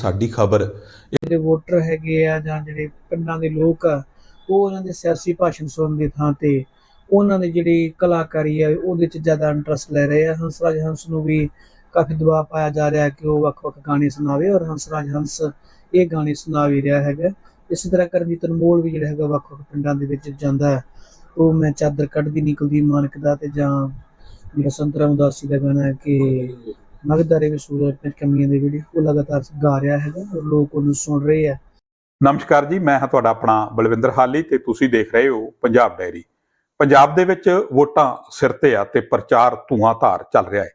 ਸਾਡੀ ਖਬਰ। ਜਿਹੜੇ ਵੋਟਰ ਹੈਗੇ ਆ ਜਾਂ ਜਿਹੜੇ ਪਿੰਡਾਂ ਦੇ ਲੋਕ ਆ, ਉਹ ਉਹਨਾਂ ਦੇ ਸਿਆਸੀ ਭਾਸ਼ਣ ਸੁਣਨ ਦੀ ਥਾਂ ਤੇ ਉਹਨਾਂ ਦੀ ਜਿਹੜੀ ਕਲਾਕਾਰੀ ਆ, ਉਹਦੇ 'ਚ ਜ਼ਿਆਦਾ ਇੰਟਰਸਟ ਲੈ ਰਹੇ ਆ। ਹੰਸਰਾਜ ਹੰਸ ਨੂੰ ਵੀ ਕਾਫੀ ਦਬਾਅ ਪਾਇਆ ਜਾ ਰਿਹਾ ਕਿ ਉਹ ਵੱਖ-ਵੱਖ ਗਾਣੇ ਸੁਣਾਵੇ ਔਰ ਹੰਸਰਾਜ ਹੰਸ ਇਹ ਗਾਣੇ ਸੁਣਾ ਵੀ ਰਿਹਾ ਹੈਗਾ। ਇਸੇ ਤਰ੍ਹਾਂ ਕਰਮਜੀਤ ਅਨਮੋਲ ਵੀ ਜਿਹੜਾ ਹੈਗਾ, ਵੱਖ-ਵੱਖ ਪਿੰਡਾਂ ਦੇ ਵਿੱਚ ਜਾਂਦਾ ਹੈ। ਉਹ ਮੈਂ ਚਾਦਰ ਕੱਢਦੀ ਨਿਕਲਦੀ ਮਾਨਕ ਦਾ ਤੇ ਜਾਂ ਜਿਹੜਾ ਸੰਤਰਾ ਉਦਾਸੀ ਦਾ ਗਾਣਾ ਹੈ ਕਿ ਮਗਦਾਰੇ ਵਿੱਚ ਸੂਰਜ ਵਿੱਚ ਕਮੀਆਂ ਦੇ ਵੀਡੀਓ ਉਹ ਲਗਾਤਾਰ ਗਾ ਰਿਹਾ ਹੈਗਾ ਔਰ ਲੋਕ ਉਹਨੂੰ ਸੁਣ ਰਹੇ ਆ। ਨਮਸਕਾਰ ਜੀ, ਮੈਂ ਹਾਂ ਤੁਹਾਡਾ ਆਪਣਾ ਬਲਵਿੰਦਰ ਹਾਲੀ ਤੇ ਤੁਸੀਂ ਦੇਖ ਰਹੇ ਹੋ ਪੰਜਾਬ ਡਾਇਰੀ ਪੰਜਾਬ ਦੇ ਵਿੱਚ ਵੋਟਾਂ ਸਿਰ ਤੇ ਆ ਤੇ ਪ੍ਰਚਾਰ ਧੂਆਂ-ਧਾਰ ਚੱਲ ਰਿਹਾ ਹੈ।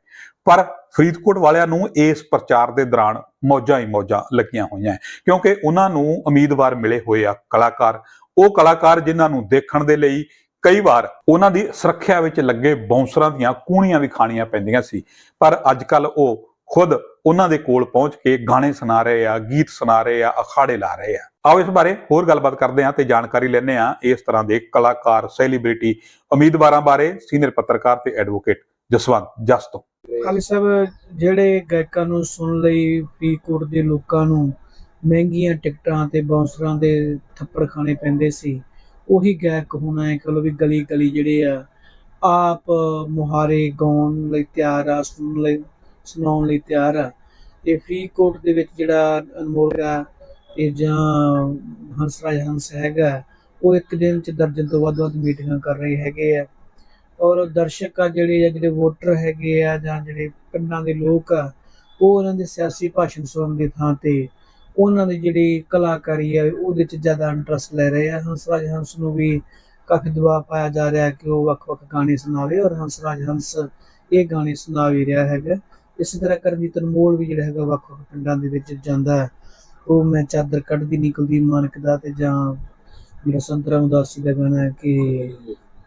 ਪਰ ਫਰੀਦਕੋਟ ਵਾਲਿਆਂ ਨੂੰ ਇਸ ਪ੍ਰਚਾਰ ਦੇ ਦੌਰਾਨ ਮੌਜਾਂ ਹੀ ਮੌਜਾਂ ਲੱਗੀਆਂ ਹੋਈਆਂ ਕਿਉਂਕਿ ਉਹਨਾਂ ਨੂੰ ਉਮੀਦਵਾਰ ਮਿਲੇ ਹੋਏ ਆ ਕਲਾਕਾਰ। ਉਹ ਕਲਾਕਾਰ ਜਿਨ੍ਹਾਂ ਨੂੰ ਦੇਖਣ ਦੇ ਲਈ ਕਈ ਵਾਰ ਉਹਨਾਂ ਦੀ ਸੁਰੱਖਿਆ ਵਿੱਚ ਲੱਗੇ ਬਾਉਂਸਰਾਂ ਦੀਆਂ ਕੂਣੀਆਂ ਵੀ ਖਾਣੀਆਂ ਪੈਂਦੀਆਂ ਸੀ। ਪਰ ਅੱਜ ਕੱਲ ਉਹ ਖੁਦ ਉਹਨਾਂ ਦੇ ਕੋਲ ਪਹੁੰਚ ਕੇ ਗਾਣੇ ਸੁਣਾ ਰਹੇ ਆ, ਗੀਤ ਸੁਣਾ ਰਹੇ ਆ, ਅਖਾੜੇ ਲਾ ਰਹੇ ਆ। ਆਓ ਇਸ ਬਾਰੇ ਹੋਰ ਗੱਲਬਾਤ ਕਰਦੇ ਹਾਂ ਤੇ ਜਾਣਕਾਰੀ ਲੈਣੇ ਆ ਇਸ ਤਰ੍ਹਾਂ ਦੇ ਕਲਾਕਾਰ, ਸੈਲੀਬ੍ਰਿਟੀ, ਉਮੀਦਵਾਰਾਂ ਬਾਰੇ ਸੀਨੀਅਰ ਪੱਤਰਕਾਰ ਤੇ ਐਡਵੋਕੇਟ ਜਸਵੰਤ ਜਸ ਤੋਂ। ਖਾਲੀ ਸਾਹਿਬ, ਜਿਹੜੇ ਗਾਇਕਾਂ ਨੂੰ ਸੁਣਨ ਲਈ ਫਰੀਦਕੋਟ ਦੇ ਲੋਕਾਂ ਨੂੰ ਮਹਿੰਗੀਆਂ ਟਿਕਟਾਂ ਤੇ ਬਾਉਂਸਰਾਂ ਦੇ ਥੱਪੜ ਖਾਣੇ ਪੈਂਦੇ ਸੀ ਉਹੀ ਗਾਇਕ ਹੋਣਾ ਐ ਕਹੋ ਵੀ ਗਲੀ ਗਲੀ ਜਿਹੜੇ ਆ, ਆਪ ਮੁਹਾਰੇ ਗਾਉਣ ਲਈ ਤਿਆਰ ਆ, ਸੁਣਨ ਲਈ, ਸੁਣਾਉਣ ਲਈ ਤਿਆਰ ਆ। ਤੇ ਫਰੀਦਕੋਟ ਦੇ ਵਿੱਚ ਜਿਹੜਾ ਅਨਮੋਲ ਆ ਤੇ ਜਾਂ ਹੰਸਰਾਜ ਹੰਸ ਹੈਗਾ, ਉਹ ਇੱਕ ਦਿਨ ਚ ਦਰਜਨ ਤੋਂ ਵੱਧ ਵੱਧ ਮੀਟਿੰਗਾਂ ਕਰ ਰਹੇ ਹੈਗੇ ਆ। ਔਰ ਦਰਸ਼ਕ ਆ ਜਿਹੜੇ ਆ, ਜਿਹੜੇ ਵੋਟਰ ਹੈਗੇ ਆ ਜਾਂ ਜਿਹੜੇ ਪਿੰਡਾਂ ਦੇ ਲੋਕ ਆ, ਉਹ ਉਹਨਾਂ ਦੇ ਸਿਆਸੀ ਭਾਸ਼ਣ ਸੁਣਨ ਦੀ ਥਾਂ ਤੇ ਉਹਨਾਂ ਦੀ ਜਿਹੜੀ ਕਲਾਕਾਰੀ ਹੈ, ਉਹਦੇ 'ਚ ਜ਼ਿਆਦਾ ਇੰਟਰਸਟ ਲੈ ਰਹੇ ਆ। ਹੰਸਰਾਜ ਹੰਸ ਨੂੰ ਵੀ ਕਾਫੀ ਦਬਾਅ ਪਾਇਆ ਜਾ ਰਿਹਾ ਕਿ ਉਹ ਵੱਖ-ਵੱਖ ਗਾਣੇ ਸੁਣਾਵੇ ਔਰ ਹੰਸਰਾਜ ਹੰਸ ਇਹ ਗਾਣੇ ਸੁਣਾ ਵੀ ਰਿਹਾ ਹੈਗਾ। ਇਸੇ ਤਰ੍ਹਾਂ ਕਰਮਜੀਤ ਅਨਮੋਲ ਵੀ ਜਿਹੜਾ ਹੈਗਾ ਵੱਖ-ਵੱਖ ਪਿੰਡਾਂ ਦੇ ਵਿੱਚ ਜਾਂਦਾ ਹੈ। ਉਹ ਮੈਂ ਚਾਦਰ ਕੱਢਦੀ ਨਿਕਲਦੀ ਮਾਨਕ ਦਾ ਤੇ ਜਾਂ ਜਿਹੜਾ ਸੰਤਰਾ ਉਦਾਸੀ ਦਾ ਗਾਣਾ ਹੈ ਕਿ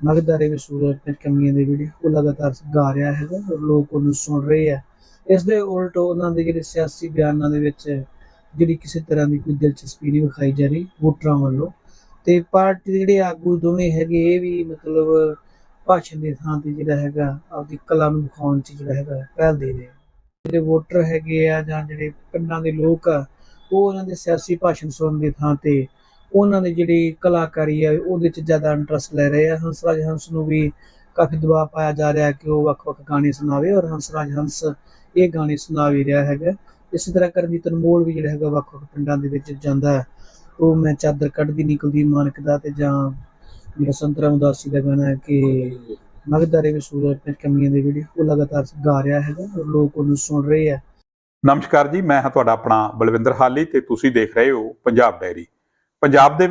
ਮਗਦਾਰੇ ਵਿੱਚ ਸੂਰਜ ਵਿੱਚ ਕਮੀਆਂ ਦੇ ਵੀਡੀਓ ਉਹ ਲਗਾਤਾਰ ਗਾ ਰਿਹਾ ਹੈਗਾ ਔਰ ਲੋਕ ਉਹਨੂੰ ਸੁਣ ਰਹੇ ਆ। ਇਸ ਦੇ ਉਲਟ ਉਹਨਾਂ ਦੇ ਜਿਹੜੇ ਸਿਆਸੀ ਬਿਆਨਾਂ ਦੇ ਵਿੱਚ ਜਿਹੜੀ ਕਿਸੇ ਤਰ੍ਹਾਂ ਦੀ ਕੋਈ ਦਿਲਚਸਪੀ ਨਹੀਂ ਵਿਖਾਈ ਜਾ ਰਹੀ ਵੋਟਰਾਂ ਵੱਲੋਂ। ਤੇ ਪਾਰਟੀ ਦੇ ਜਿਹੜੇ ਆਗੂ ਦੋਵੇਂ ਹੈਗੇ, ਇਹ ਵੀ ਮਤਲਬ ਭਾਸ਼ਣ ਦੀ ਥਾਂ ਤੇ ਜਿਹੜਾ ਹੈਗਾ, ਆਪਦੀ ਕਲਾ ਨੂੰ ਵਿਖਾਉਣ 'ਚ ਜਿਹੜਾ ਹੈਗਾ, ਪਹਿਲ ਦੇ ਰਹੇ ਜਿਹੜੇ ਵੋਟਰ ਹੈਗੇ ਆ ਜਾਂ ਜਿਹੜੇ ਪਿੰਡਾਂ ਦੇ ਲੋਕ ਆ, ਉਹ ਉਹਨਾਂ ਦੇ ਸਿਆਸੀ ਭਾਸ਼ਣ ਸੁਣਨ ਦੀ ਥਾਂ ਤੇ ਉਹਨਾਂ ਦੀ ਜਿਹੜੀ ਕਲਾਕਾਰੀ ਆ, ਉਹਦੇ 'ਚ ਜ਼ਿਆਦਾ ਇੰਟਰਸਟ ਲੈ ਰਹੇ ਆ। ਹੰਸਰਾਜ ਹੰਸ ਨੂੰ ਵੀ ਕਾਫੀ ਦਬਾਅ ਪਾਇਆ ਜਾ ਰਿਹਾ ਕਿ ਉਹ ਵੱਖ-ਵੱਖ ਗਾਣੇ ਸੁਣਾਵੇ ਔਰ ਹੰਸਰਾਜ ਹੰਸ ਇਹ ਗਾਣੇ ਸੁਣਾ ਵੀ ਰਿਹਾ ਹੈਗਾ। ਇਸੇ ਤਰ੍ਹਾਂ ਕਰਮਜੀਤ ਅਨਮੋਲ ਵੀ ਜਿਹੜਾ ਹੈਗਾ ਵੱਖ-ਵੱਖ ਪਿੰਡਾਂ ਦੇ ਵਿੱਚ ਜਾਂਦਾ ਉਹ ਮੈਂ ਚਾਦਰ ਕੱਢਦੀ ਨਿਕਲਦੀ ਮਾਨਕ ਦਾ ਤੇ ਜਾਂ ਜਿਹੜਾ ਸੰਤਰਾ ਉਦਾਸੀ ਦਾ ਗਾਣਾ ਹੈ ਕਿ ਮਗਦਾਰੇ ਵਿੱਚ ਸੂਰਜ ਵਿੱਚ ਕਮੀਆਂ ਦੇ ਵੀਡੀਓ ਉਹ ਲਗਾਤਾਰ ਗਾ ਰਿਹਾ ਹੈਗਾ ਔਰ ਲੋਕ ਉਹਨੂੰ ਸੁਣ ਰਹੇ ਆ ਨਮਸਕਾਰ ਜੀ, ਮੈਂ ਹਾਂ ਤੁਹਾਡਾ ਆਪਣਾ ਬਲਵਿੰਦਰ ਹਾਲੀ ਤੇ ਤੁਸੀਂ ਦੇਖ ਰਹੇ ਹੋ ਪੰਜਾਬ ਡਾਇਰੀ ਪੰਜਾਬ ਦੇ